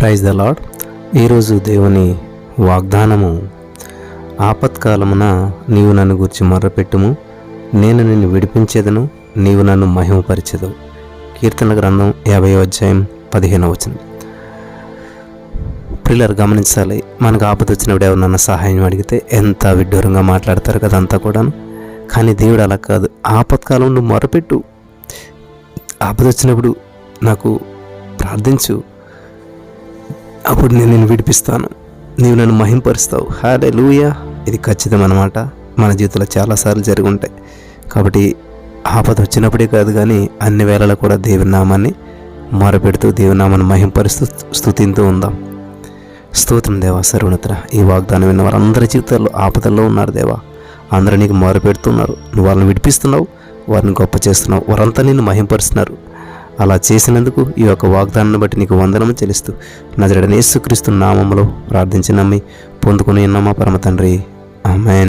Praise the lord ఈరోజు దేవుని వాగ్దానము. ఆపత్కాలమున నీవు నన్ను గురించి మర్రపెట్టుము. నేను నిన్ను విడిపించేదను. నీవు నన్ను మహిమపరిచేదు కీర్తన గ్రంథం యాభై అధ్యాయం పదిహేను వచనం. పిల్లలు గమనించాలి. మనకు ఆపద వచ్చినప్పుడు ఎవరినన్నా సహాయం అడిగితే ఎంత విడ్డూరంగా మాట్లాడతారు కదా అంతా కూడాను. కానీ దేవుడు అలా కాదు. ఆపత్కాలంలో మొరపెట్టు ఆపద వచ్చినప్పుడు నాకు ప్రార్థించు. అప్పుడు నేను నిన్ను విడిపిస్తాను. నీవు నన్ను మహింపరుస్తావు. హాడే లూయా ఇది ఖచ్చితం అన్నమాట మన జీవితంలో చాలాసార్లు జరిగి ఉంటాయి కాబట్టి ఆపద వచ్చినప్పుడే కాదు కానీ అన్ని వేళలో కూడా దేవుని నామాన్ని మొరపెడుతూ దేవునామాన్ని మహింపరుస్తూ స్థుతింతూ ఉందాం. స్తోత్రం దేవా సర్వనత్ర ఈ వాగ్దానం విన్న వారందరి జీవితాల్లో ఆపదల్లో ఉన్నారు దేవా. అందరూ నీకు మొరపెడుతున్నారు. నువ్వు వాళ్ళని విడిపిస్తున్నావు వారిని గొప్ప చేస్తున్నావు. వారంతా నిన్ను మహింపరుస్తున్నారు. అలా చేసినందుకు ఈ యొక్క వాగ్దానాన్ని బట్టి నీకు వందనము చెల్లిస్తూ నజరడనేసుక్రీస్తు నామములో ప్రార్థించి నమ్మి పొందుకుని ఉన్నామా పరమ తండ్రి? ఆమెన్.